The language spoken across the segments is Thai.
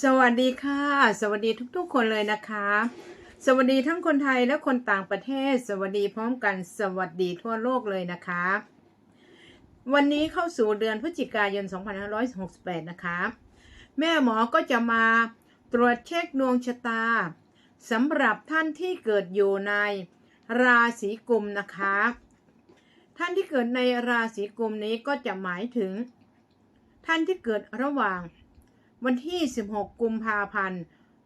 สวัสดีค่ะ สวัสดีทุกๆคนเลยนะคะ สวัสดีทั้งคนไทยและคนต่างประเทศ สวัสดีพร้อมกัน สวัสดีทั่วโลกเลยนะคะ วันนี้เข้าสู่เดือนพฤศจิกายน 2568 นะคะ แม่หมอก็จะมาตรวจเช็คดวงชะตาสำหรับท่านที่เกิดอยู่ในราศีกุมนะคะ ท่านที่เกิดในราศีกุมนี้ก็จะหมายถึง ท่านที่เกิดระหว่าง วันที่ 16 กุมภาพันธ์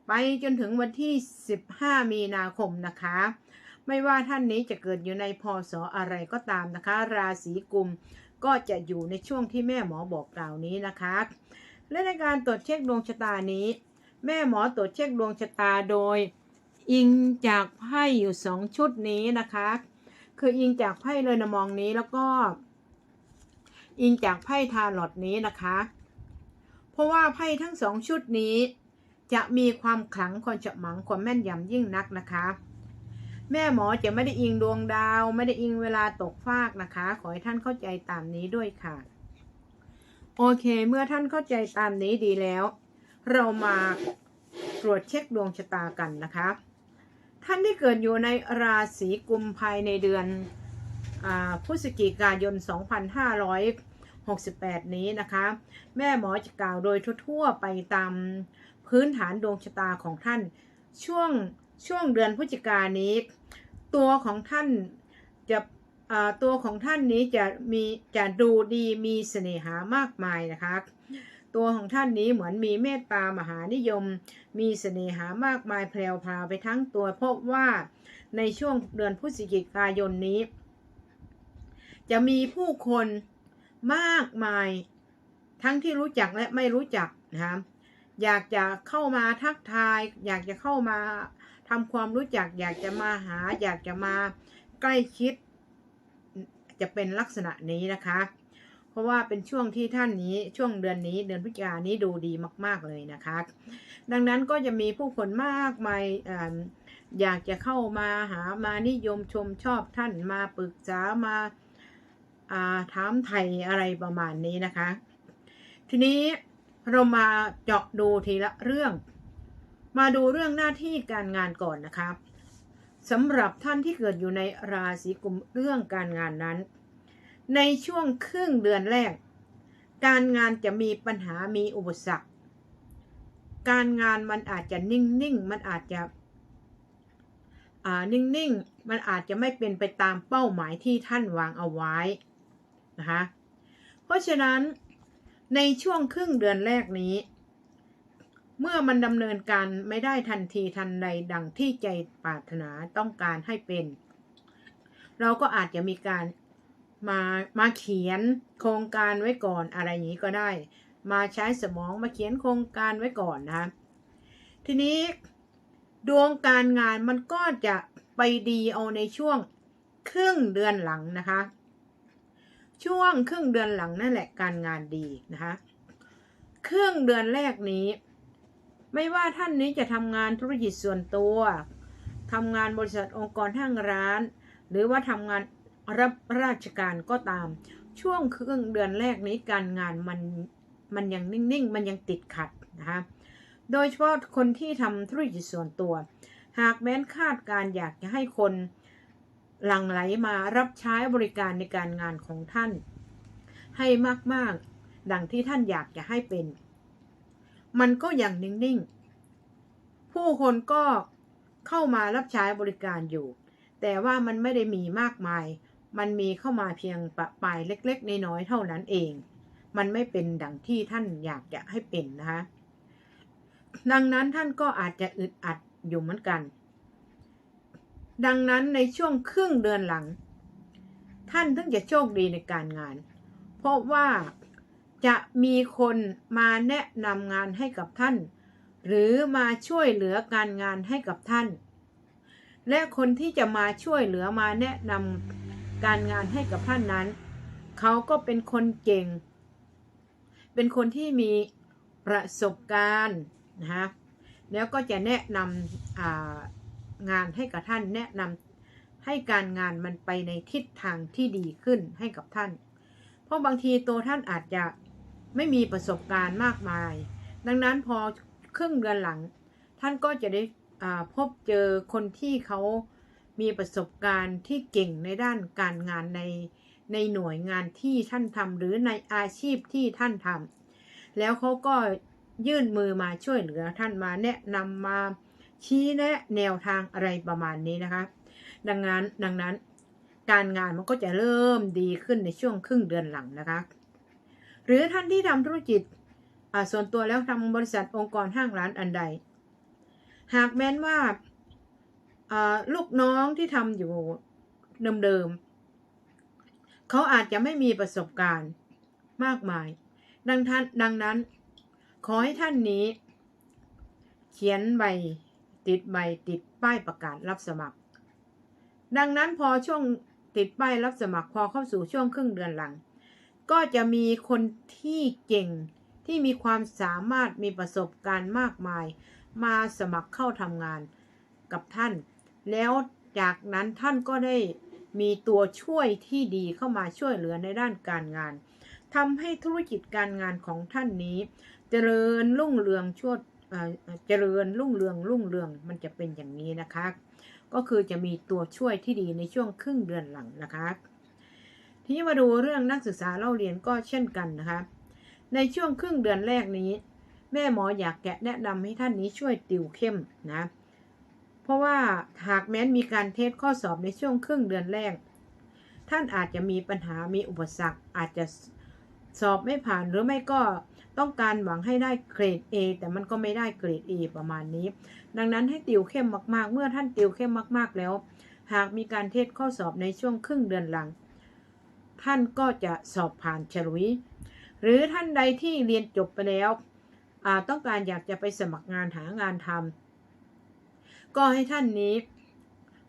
ไปจนถึงวันที่ 15 มีนาคมนะคะ ไม่ว่าท่านนี้จะเกิดอยู่ในพศอะไรก็ตามนะคะ ราศีกุมก็จะอยู่ในช่วงที่แม่หมอบอกกล่าวนี้นะคะ และในการตรวจเช็คดวงชะตานี้ แม่หมอตรวจเช็คดวงชะตาโดย อิงจากไพ่อยู่สองชุดนี้นะคะ คืออิงจากไพ่เลยนะมองนี้แล้วก็ อิงจากไพ่ทาลอตนี้นะคะ เพราะว่าไพ่ทั้งสองชุดนี้ จะมีความขลังความฉมังความแม่นยำยิ่งนักนะคะ แม่หมอจะไม่ได้อิงดวงดาว ไม่ได้อิงเวลาตกฟากนะคะ ขอให้ท่านเข้าใจตามนี้ด้วยค่ะ โอเค เมื่อท่านเข้าใจตามนี้ดีแล้ว เรามาตรวจเช็คดวงชะตากันนะคะ ท่านที่เกิดอยู่ในราศีกุมภายในเดือนอพฤศจิกายน 68 นี้นะคะ แม่หมอจะกล่าวโดยทั่วๆไปตามพื้นฐานดวงชะตาของท่าน ช่วงช่วงเดือนพฤศจิกายนนี้ ตัวของท่านจะตัวของท่านนี้จะมีจะดูดีมีเสน่หามากมายนะคะ ตัวของท่านนี้เหมือนมีเมตตามหานิยม มีเสน่หามากมายแพรวพราวไปทั้งตัวพราะว่าในช่วงเดือนพฤศจิกายนนี้ จะมีผู้คน มากมาย ทั้งที่รู้จักและไม่รู้จักนะคะอยากจะเข้ามาทักทาย อยากจะเข้ามาทำความรู้จัก อยากจะมาหา อยากจะมาใกล้ชิด จะเป็นลักษณะนี้นะคะ เพราะว่าเป็นช่วงที่ท่านนี้ช่วงเดือนนี้เดือนพฤศจิกายนนี้ดูดีมาก ๆเลยนะคะ ดังนั้นก็จะมีผู้คนมากมายอยากจะเข้ามาหามานิยมชมชอบท่านมาปรึกษามา ถามไทยอะไรประมาณนี้นะคะ ทีนี้เรามาเจาะดูทีละเรื่อง มาดูเรื่องหน้าที่การงานก่อนนะคะสำหรับท่านที่เกิดอยู่ในราศีกุมเรื่องการงานนั้น ในช่วงครึ่งเดือนแรก การงานจะมีปัญหามีอุปสรรค การงานมันอาจจะนิ่งๆ มันอาจจะอ่านิ่งๆ มันอาจจะไม่เป็นไปตามเป้าหมายที่ท่านวางเอาไว้ นะคะ เพราะฉะนั้นในช่วงครึ่งเดือนแรกนี้ เมื่อมันดำเนินการไม่ได้ทันทีทันใดดังที่ใจปรารถนาต้องการให้เป็น เราก็อาจจะมีการมามาเขียนโครงการไว้ก่อนอะไรอย่างนี้ก็ได้ มาใช้สมองมาเขียนโครงการไว้ก่อนนะคะทีนี้ดวงการงานมันก็จะไปดีเอาในช่วงครึ่งเดือนหลังนะคะ ช่วงครึ่งเดือนหลังนั่นแหละการงานดีนะคะครึ่งเดือนแรกนี้ ไม่ว่าท่านนี้จะทำงานธุรกิจส่วนตัวทำงานบริษัทองค์กรห้างร้าน หรือว่าทำงานรับราชการก็ตาม ช่วงครึ่งเดือนแรกนี้การงานมันมันยังนิ่งๆ มันยังติดขัดนะคะโดยเฉพาะคนที่ทำธุรกิจส่วนตัว หากแม้นคาดการอยากจะให้คน หลั่งไหลมารับใช้บริการในการงานของท่าน ให้มาก ๆ ดังที่ท่านอยากจะให้เป็น มันก็ยังนิ่ง ๆ ผู้คนก็เข้ามารับใช้บริการอยู่ แต่ว่ามันไม่ได้มีมากมาย มันมีเข้ามาเพียงปะปายเล็ก ๆ น้อยๆเท่านั้นเอง มันไม่เป็นดังที่ท่านอยากจะให้เป็นนะคะ ดังนั้นท่านก็อาจจะอึดอัดอยู่เหมือนกัน ดังนั้นในช่วงครึ่งเดือนหลัง ท่านถึงจะโชคดีในการงาน เพราะว่าจะมีคนมาแนะนำงานให้กับท่าน หรือมาช่วยเหลือการงานให้กับท่าน และคนที่จะมาช่วยเหลือมาแนะนำการงานให้กับท่านนั้น เขาก็เป็นคนเก่ง เป็นคนที่มีประสบการณ์นะคะแล้วก็จะแนะนำ งานให้กับท่านแนะนำให้การงานมันไปในทิศทางที่ดีขึ้นให้กับท่าน เพราะบางทีตัวท่านอาจจะไม่มีประสบการณ์มากมาย ดังนั้นพอครึ่งเดือนหลัง ท่านก็จะได้พบเจอคนที่เขามีประสบการณ์ที่เก่งในด้านการงานในในหน่วยงานที่ท่านทำหรือในอาชีพที่ท่านทำแล้วเขาก็ยื่นมือมาช่วยเหลือท่านมาแนะนำมา ชี้แนะแนวทางอะไรประมาณนี้นะคะ ดังนั้นดังนั้น การงานมันก็จะเริ่มดีขึ้นในช่วงครึ่งเดือนหลังนะคะ หรือท่านที่ทำธุรกิจส่วนตัวแล้วทำบริษัทองค์กรห้างร้านอันใด หากแม้นว่าลูกน้องที่ทำอยู่เดิมๆเขาอาจจะไม่มีประสบการณ์มากมาย ดังท่านดังนั้น ขอให้ท่านนี้ เขียนใบ ติดใบติดป้ายประกาศรับสมัคร ดังนั้นพอช่วงติดป้ายรับสมัครพอเข้าสู่ช่วงครึ่งเดือนหลัง ก็จะมีคนที่เก่งที่มีความสามารถมีประสบการณ์มากมาย มาสมัครเข้าทำงานกับท่าน แล้วจากนั้นท่านก็ได้มีตัวช่วยที่ดีเข้ามาช่วยเหลือในด้านการงานทำให้ธุรกิจการงานของท่านนี้ เจริญรุ่งเรืองชด เจริญรุ่งเรืองรุ่งเรืองมันจะเป็นอย่างนี้นะคะ ก็คือจะมีตัวช่วยที่ดีในช่วงครึ่งเดือนหลังนะคะ ทีนี้มาดูเรื่องนักศึกษาเล่าเรียนก็เช่นกันนะคะ ในช่วงครึ่งเดือนแรกนี้ แม่หมออยากแกะแนะนำให้ท่านนี้ช่วยติวเข้มนะเพราะว่าหากแม้นมีการเทสข้อสอบในช่วงครึ่งเดือนแรก ท่านอาจจะมีปัญหามีอุปสรรคอาจจะสอบไม่ผ่านหรือไม่ก็ ต้องการหวังให้ได้เกรด A แต่มันก็ไม่ได้เกรด A ประมาณนี้ ดังนั้นให้ติวเข้มมากๆ เมื่อท่านติวเข้มมากๆแล้ว หากมีการเทสข้อสอบในช่วงครึ่งเดือนหลัง ท่านก็จะสอบผ่านฉลุย หรือท่านใดที่เรียนจบไปแล้วต้องการอยากจะไปสมัครงานหางานทำก็ให้ท่านนี้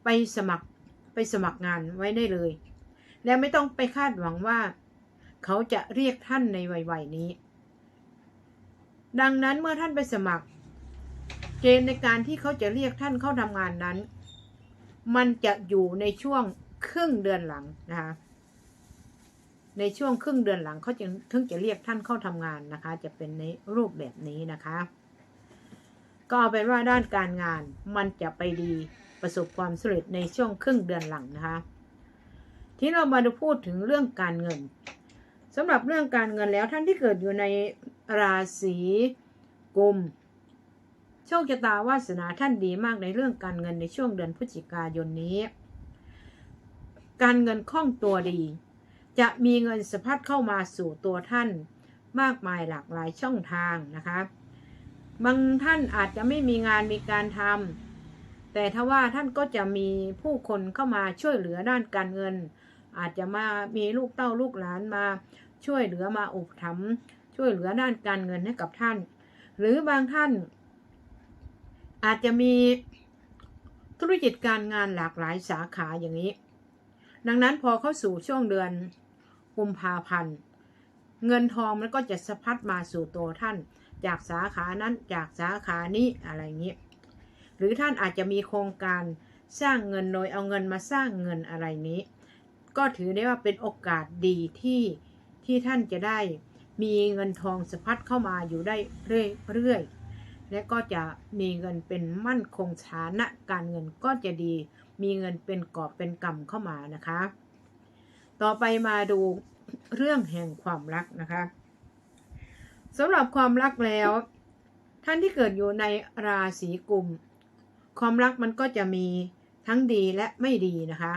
ไปสมัครไปสมัครงานไว้ได้เลย และไม่ต้องไปคาดหวังว่า เขาจะเรียกท่านในวัยๆนี้ ดังนั้นเมื่อท่านไปสมัคร เกณฑ์ในการที่เขาจะเรียกท่านเข้าทำงานนั้น มันจะอยู่ในช่วงครึ่งเดือนหลังนะคะในช่วงครึ่งเดือนหลังเขาจึงถึงจะเรียกท่านเข้าทำงานนะคะ จะเป็นในรูปแบบนี้นะคะ ก็เอาเป็นว่าด้านการงานมันจะไปดีประสบความสำเร็จในช่วงครึ่งเดือนหลังนะคะ ที่เรามาดูพูดถึงเรื่องการเงินสำหรับเรื่องการเงินแล้วท่านที่เกิดอยู่ใน ราศีกุม โชคชะตาวาสนาท่านดีมากในเรื่องการเงินในช่วงเดือนพฤศจิกายนนี้ การเงินคล่องตัวดี จะมีเงินสะพัดเข้ามาสู่ตัวท่านมากมายหลากหลายช่องทางนะคะ บางท่านอาจจะไม่มีงานมีการทำแต่ถ้าว่าท่านก็จะมีผู้คนเข้ามาช่วยเหลือด้านการเงิน อาจจะมามีลูกเต้าลูกหลานมาช่วยเหลือมาอุปถัมภ์ ช่วยเหลือด้านการเงินให้กับท่าน หรือบางท่าน อาจจะมีธุรกิจการงานหลากหลายสาขาอย่างนี้ ดังนั้นพอเข้าสู่ช่วงเดือนกุมภาพันธ์ เงินทองมันก็จะสะพัดมาสู่ตัวท่าน จากสาขานั้นจากสาขานี้อะไรอย่างนี้หรือท่านอาจจะมีโครงการสร้างเงินโดยเอาเงินมาสร้างเงินอะไรนี้ ก็ถือได้ว่าเป็นโอกาสดีที่ที่ท่านจะได้ มีเงินทองสะพัดเข้ามาอยู่ได้เรื่อยๆ และก็จะมีเงินเป็นมั่นคงฐานะการเงินก็จะดี มีเงินเป็นกอบเป็นกำเข้ามานะคะ ต่อไปมาดูเรื่องแห่งความรักนะคะสำหรับความรักแล้ว ท่านที่เกิดอยู่ในราศีกุม ความรักมันก็จะมีทั้งดีและไม่ดีนะคะ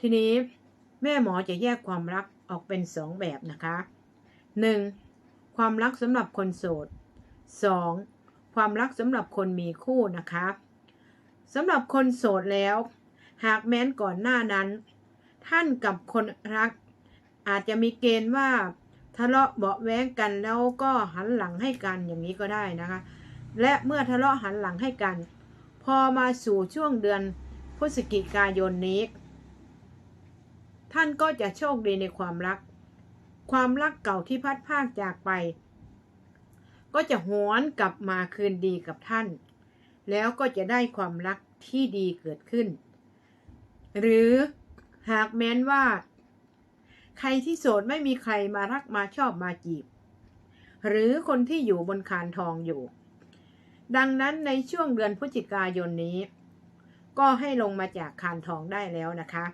ทีนี้แม่หมอจะแยกความรักออกเป็นสองแบบนะคะ 1. ความรักสำหรับคนโสด 2. ความรักสำหรับคนมีคู่นะคะสำหรับคนโสดแล้ว หากแม้นก่อนหน้านั้น ท่านกับคนรัก อาจจะมีเกณฑ์ว่าทะเลาะเบาแว้งกันแล้วก็หันหลังให้กันอย่างนี้ก็ได้นะคะ และเมื่อทะเลาะหันหลังให้กัน พอมาสู่ช่วงเดือนพฤศจิกายนนี้ ท่านก็จะโชคดีในความรัก ความรักเก่าที่พัดพากจากไป ก็จะหวนกลับมาคืนดีกับท่าน แล้วก็จะได้ความรักที่ดีเกิดขึ้น หรือหากแม้นว่า ใครที่โสดไม่มีใครมารักมาชอบมาจีบ หรือคนที่อยู่บนคานทองอยู่ ดังนั้นในช่วงเดือนพฤศจิกายนนี้ ก็ให้ลงมาจากคานทองได้แล้วนะคะ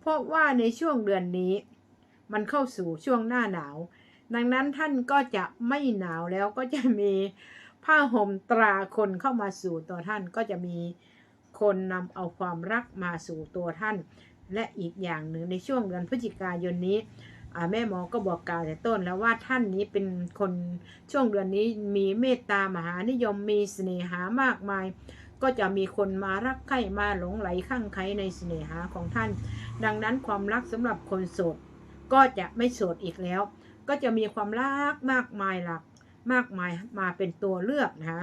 เพราะว่าในช่วงเดือนนี้ มันเข้าสู่ช่วงหน้าหนาว ดังนั้นท่านก็จะไม่หนาวแล้วก็จะมีผ้าห่มตราคนเข้ามาสู่ตัวท่านก็จะมีคนนำเอาความรักมาสู่ตัวท่าน และอีกอย่างหนึ่งในช่วงเดือนพฤศจิกายนนี้แม่หมอก็บอกกล่าวแต่ต้นแล้วว่าท่านนี้เป็นคนช่วงเดือนนี้มีเมตตามหานิยมมีเสน่หามากมาย ก็จะมีคนมารักใคร่มาหลงไหลข้างใครในเสน่หาของท่าน ดังนั้นความรักสำหรับคนโสด ก็จะไม่โสดอีกแล้ว ก็จะมีความรักมากมายหลักมากมายมาเป็นตัวเลือกนะคะ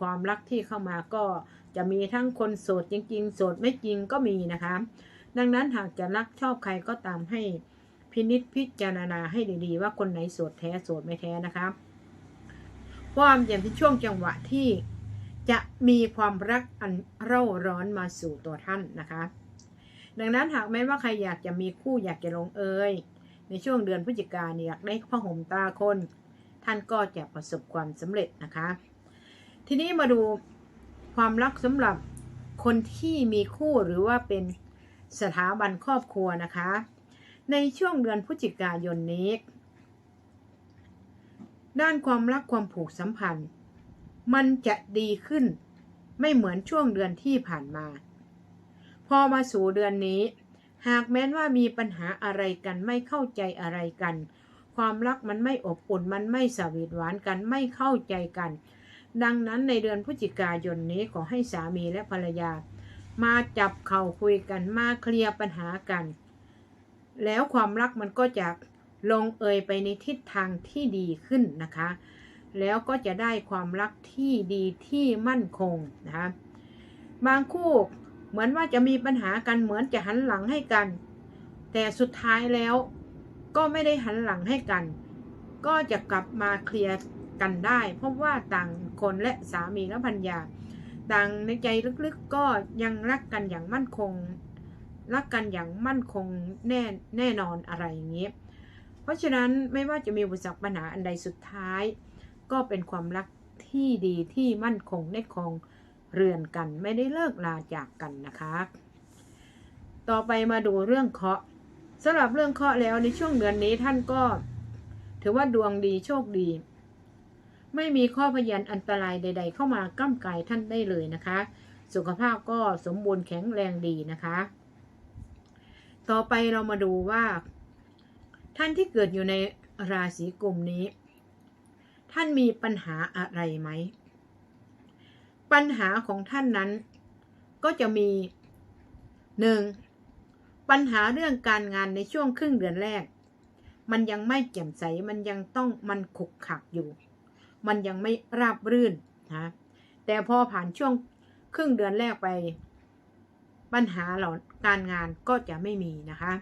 ความรักที่เข้ามาก็จะมีทั้งคนโสดจริง ๆ โสดไม่จริงก็มีนะคะ ดังนั้นหากจะรักชอบใครก็ตามให้พินิจพิจารณาให้ดีๆ ว่าคนไหนโสดแท้โสดไม่แท้นะคะเพราะว่ามันจะเป็นช่วงจังหวะที่จะมีความรักอันเร่าร้อนมาสู่ตัวท่านนะคะ ดังนั้นหากแม้ว่าใครอยากจะมีคู่อยากจะลงเอยในช่วงเดือนพฤศจิกายนอยากได้ผ้าห่มตาคน ท่านก็จะประสบความสำเร็จนะคะ ทีนี้มาดูความรักสำหรับคนที่มีคู่หรือว่าเป็นสถาบันครอบครัวนะคะ ในช่วงเดือนพฤศจิกายนนี้ ด้านความรักความผูกสัมพันธ์ มันจะดีขึ้นไม่เหมือนช่วงเดือนที่ผ่านมา อมาสู่เดือนนี้ หากแม้นว่ามีปัญหาอะไรกันไม่เข้าใจอะไรกัน ความรักมันไม่อบอุ่นมันไม่สวีทหวานกันไม่เข้าใจกัน ดังนั้นในเดือนพฤศจิกายนนี้ขอให้สามีและภรรยา มาจับเข่าคุยกันมาเคลียร์ปัญหากัน แล้วความรักมันก็จะลงเอยไปในทิศทางที่ดีขึ้นนะคะ แล้วก็จะได้ความรักที่ดีที่มั่นคงนะคะบางคู่ เหมือนว่าจะมีปัญหากันเหมือนจะหันหลังให้กัน แต่สุดท้ายแล้วก็ไม่ได้หันหลังให้กัน ก็จะกลับมาเคลียร์กันได้ เพราะว่าต่างคนและสามีและภรรยาต่างในใจลึกๆก็ยังรักกันอย่างมั่นคง รักกันอย่างมั่นคงแน่แน่นอนอะไรอย่างนี้ เพราะฉะนั้นไม่ว่าจะมีอุปสรรคปัญหาอันใดสุดท้าย ก็เป็นความรักที่ดีที่มั่นคงในคง เรือนกันไม่ได้เลิกลาจากกันนะคะ ต่อไปมาดูเรื่องเคาะสำหรับเรื่องเคาะแล้วในช่วงเดือนนี้ท่านก็ ถือว่าดวงดีโชคดี ไม่มีข้อพยันอันตรายใด ๆ เข้ามาก้ำกายท่านได้เลยนะคะ สุขภาพก็สมบูรณ์แข็งแรงดีนะคะ ต่อไปเรามาดูว่า ท่านที่เกิดอยู่ในราศีกลุ่มนี้ ท่านมีปัญหาอะไรไหม ปัญหาของท่านนั้น ก็จะมีหนึ่งปัญหาเรื่องการงานในช่วงครึ่งเดือนแรก มันยังไม่แจ่มใสมันยังต้องมันขุกขักอยู่ มันยังไม่ราบรื่นนะแต่พอผ่านช่วงครึ่งเดือนแรกไป ปัญหาเหล่าการงานก็จะไม่มีนะคะ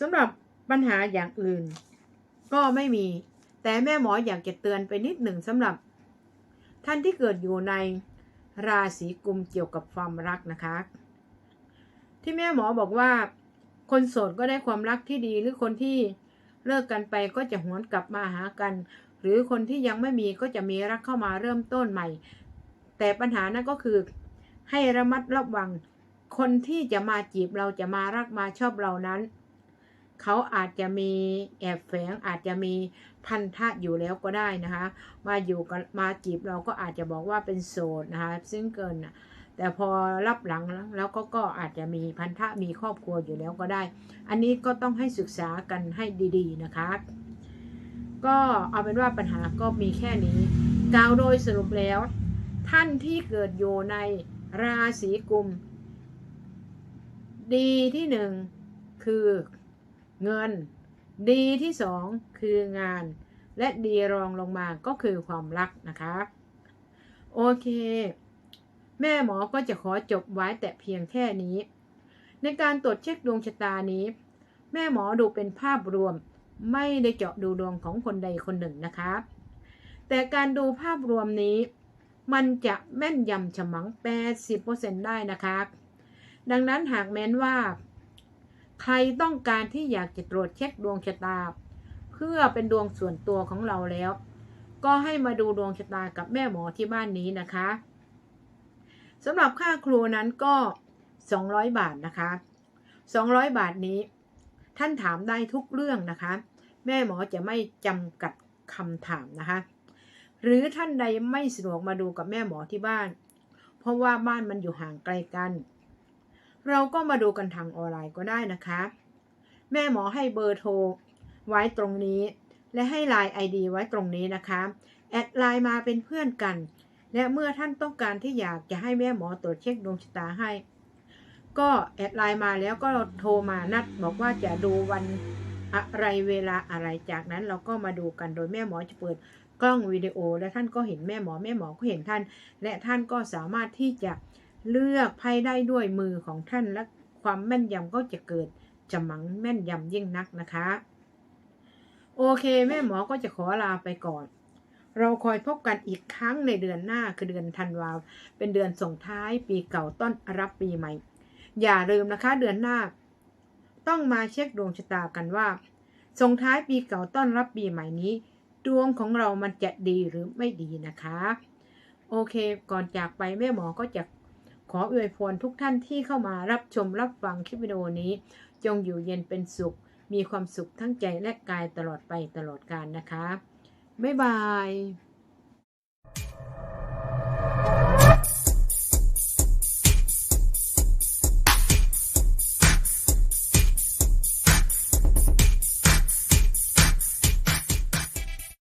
สำหรับปัญหาอย่างอื่น ก็ไม่มี แต่แม่หมออยากจะเตือนไปนิดหนึ่งสำหรับ ท่านที่เกิดอยู่ในราศีกุมเกี่ยวกับความรักนะคะ ที่แม่หมอบอกว่า คนโสดก็ได้ความรักที่ดีหรือคนที่เลิกกันไปก็จะหวนกลับมาหากัน หรือคนที่ยังไม่มีก็จะมีรักเข้ามาเริ่มต้นใหม่ แต่ปัญหานั้นก็คือ ให้ระมัดระวัง คนที่จะมาจีบเราจะมารักมาชอบเรานั้น เขาอาจจะมีแอบแฝงอาจจะมีพันธะอยู่แล้วก็ได้นะคะ มาอยู่กันมาจีบเราก็อาจจะบอกว่าเป็นโสดนะคะ ซึ่งเกินแต่พอรับหลังแล้วก็ก็อาจจะมีพันธะมีครอบครัวอยู่แล้วก็ได้ อันนี้ก็ต้องให้ศึกษากันให้ดีๆนะคะ ก็เอาเป็นว่าปัญหาก็มีแค่นี้กล่าวโดยสรุปแล้ว ท่านที่เกิดอยู่ในราศีกุม ดีที่หนึ่งคือ เงิน ดีที่สองคืองาน และดีรองลงมาก็คือความรักนะคะ โอเค แม่หมอก็จะขอจบไว้แต่เพียงแค่นี้ ในการตรวจเช็คดวงชะตานี้ แม่หมอดูเป็นภาพรวม ไม่ได้เจาะดูดวงของคนใดคนหนึ่งนะคะ แต่การดูภาพรวมนี้มันจะแม่นยำฉมัง 80%ได้นะคะ ดังนั้นหากแม้นว่า ใครต้องการที่อยากจะตรวจเช็คดวงชะตา เพื่อเป็นดวงส่วนตัวของเราแล้ว ก็ให้มาดูดวงชะตากับแม่หมอที่บ้านนี้นะคะสำหรับค่าครูนั้นก็ 200 บาทนะคะ 200 บาทนี้ ท่านถามได้ทุกเรื่องนะคะ แม่หมอจะไม่จำกัดคำถามนะคะ หรือท่านใดไม่สะดวกมาดูกับแม่หมอที่บ้าน เพราะว่าบ้านมันอยู่ห่างไกลกัน เราก็มาดูกันทางออนไลน์ก็ได้นะคะ แม่หมอให้เบอร์โทรไว้ตรงนี้ และให้ไลน์ ID ไว้ตรงนี้นะคะ แอดไลน์มาเป็นเพื่อนกัน และเมื่อท่านต้องการที่อยากจะให้แม่หมอตรวจเช็คดวงชะตาให้ ก็แอดไลน์มาแล้วก็โทรมานัดบอกว่าจะดูวันอะไรเวลาอะไรจากนั้นเราก็มาดูกันโดยแม่หมอจะเปิดกล้องวิดีโอ และท่านก็เห็นแม่หมอแม่หมอก็เห็นท่าน และท่านก็สามารถที่จะ เลือกไพ่ได้ด้วยมือของท่านและความแม่นยำก็จะเกิดจะมังแม่นยำยิ่งนักนะคะ โอเค แม่หมอก็จะขอลาไปก่อน เราคอยพบกันอีกครั้งในเดือนหน้าคือเดือนธันวาเป็นเดือนส่งท้ายปีเก่าต้อนรับปีใหม่ อย่าลืมนะคะเดือนหน้า ต้องมาเช็คดวงชะตากันว่า ส่งท้ายปีเก่าต้อนรับปีใหม่นี้ ดวงของเรามันจะดีหรือไม่ดีนะคะ โอเค ก่อนจากไปแม่หมอก็จะ ขออวยพรทุกท่านที่เข้ามารับชมรับฟังคลิปวิดีโอนี้ จงอยู่เย็นเป็นสุข มีความสุขทั้งใจและกายตลอดไปตลอดกาลนะคะ บ๊ายบาย